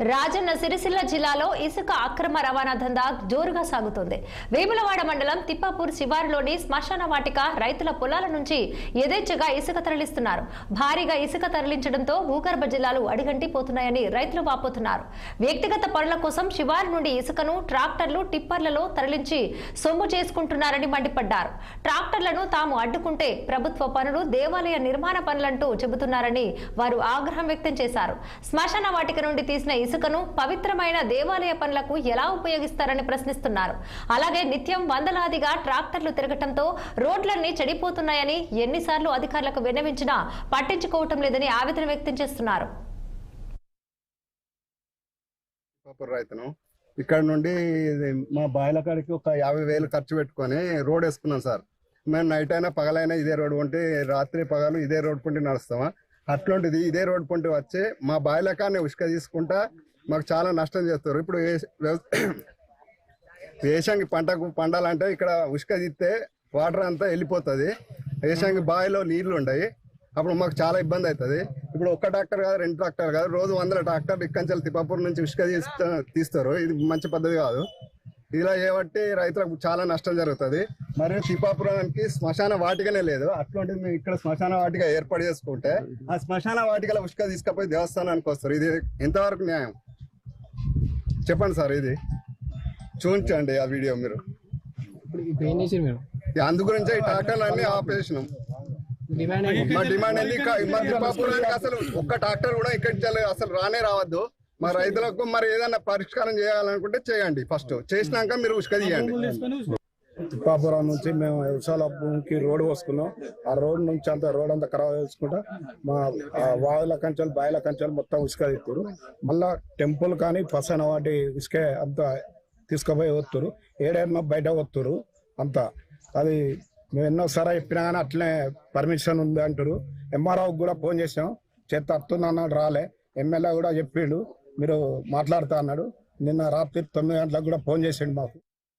రాజన్న సిరిసిల్ల జిల్లాలో ఇసుక అక్రమ రవాణా దందా జోరుగా సాగుతోంది. వేములవాడ మండలం తిప్పాపూర్ శివారులోని శ్మశాన వాటిక రైతుల పొలాల నుంచి యథేచ్ఛగా ఇసుక తరలిస్తున్నారు. భారీగా ఇసుక తరలించడంతో భూగర్భ జిల్లాలు అడిగంటిపోతున్నాయని రైతులు వాపోతున్నారు. వ్యక్తిగత పనుల కోసం శివారు నుండి ఇసుకను ట్రాక్టర్లు టిప్పర్లలో తరలించి సొమ్ము చేసుకుంటున్నారని మండిపడ్డారు. ట్రాక్టర్లను తాము అడ్డుకుంటే ప్రభుత్వ పనులు దేవాలయ నిర్మాణ పనులంటూ చెబుతున్నారని వారు ఆగ్రహం వ్యక్తం చేశారు. శ్మశాన వాటిక నుండి తీసిన ఇసుకను పవిత్రమైన దేవాలయ పనులకు ఎలా ఉపయోగిస్తారని ప్రశ్నిస్తున్నారు. అలాగే నిత్యం వందలాదిగా ట్రాక్టర్లు తిరగటంతో రోడ్లన్నీ చెడిపోతున్నాయని ఎన్నిసార్లు అధికారులకు విన్నవించినా పట్టించుకోవటం లేదని ఆవేదన వ్యక్తం చేస్తున్నారు. రైతును. ఇక్కడ నుండి మా బాయిల కాడికి ఒక యాభై వేలు ఖర్చు పెట్టుకొని రోడ్ వేసుకున్నాం సార్. మేము నైట్ అయినా పగలైనా ఇదే రోడ్ ఉంటే రాత్రి పగలు ఇదే రోడ్ కొంటే నడుస్తామా? అట్లాంటిది ఇదే రోడ్ పంట వచ్చి మా బాయిలకాన్ని ఉసుక తీసుకుంటా మాకు చాలా నష్టం చేస్తారు. ఇప్పుడు ఏ- వేసంగి పంటకు పండాలంటే ఇక్కడ ఉసుక తీస్తే వాటర్ అంతా వెళ్ళిపోతుంది. వేసంగి బావిలో నీళ్ళు ఉండయి. అప్పుడు మాకు చాలా ఇబ్బంది అవుతుంది ఇప్పుడు ఒక్క ట్రాక్టర్ కాదు రెండు ట్రాక్టర్ కాదు రోజు వందల ట్రాక్టర్ ఇక్కడి తిప్పాపూర్ నుంచి ఉసుక తీస్తారు. ఇది మంచి పద్ధతి కాదు. ఇలా చేయబట్టి రైతులకు చాలా నష్టం జరుగుతుంది. మరియు తిప్పాపురానికి శ్మశాన వాటికనే లేదు. అట్లాంటిది మేము ఇక్కడ శ్మశాన వాటిక ఏర్పాటు చేసుకుంటే ఆ శ్మశాన వాటికల ఉసుక తీసుకపోయి దేవస్థానానికి వస్తారు. ఇది ఎంతవరకు న్యాయం? చెప్పండి సార్ ఇది. చూపించండి ఆ వీడియో మీరు. అందు గురించే ఈ ట్రాక్టర్లు అన్ని ఆపేసినాం? మా డిమాండ్ ఏంది మా అసలు ఒక్క ట్రాక్టర్ కూడా ఇక్కడికి చల్ల- అసలు రానే రావద్దు. మా రైతులకు మరి ఏదైనా పరిష్కారం చేయాలనుకుంటే చేయండి ఫస్ట్. చేసినాక మీరు ఉసుక తీయండి. తిప్పాపురం నుంచి మేము విశాల భూమికి రోడ్డు పోసుకున్నాం. ఆ రోడ్ నుంచి అంతా రోడ్ అంతా ఖరాబ్ చేసుకుంటా మా వాయుల కంచెలు బాయిల కంచెలు మొత్తం ఉసుక తిప్పుతారు మళ్ళా టెంపుల్ కానీ పసన వాటి ఇసుకే అంతా తీసుకుపోయి వస్తారు ఏడేమో బయట వస్తారు అంతా. అది మేము ఎన్నోసారి చెప్పినా కానీ అట్లనే పర్మిషన్ ఉంది అంటారు ఎంఆర్ఓకి కూడా ఫోన్ చేసాం చేత వస్తుంది అన్నాడు రాలే. ఎమ్మెల్యే కూడా చెప్పిండు మీరు మాట్లాడుతా అన్నాడు. నిన్న రాత్రి తొమ్మిది గంటలకు కూడా ఫోన్ చేసిండు మాకు.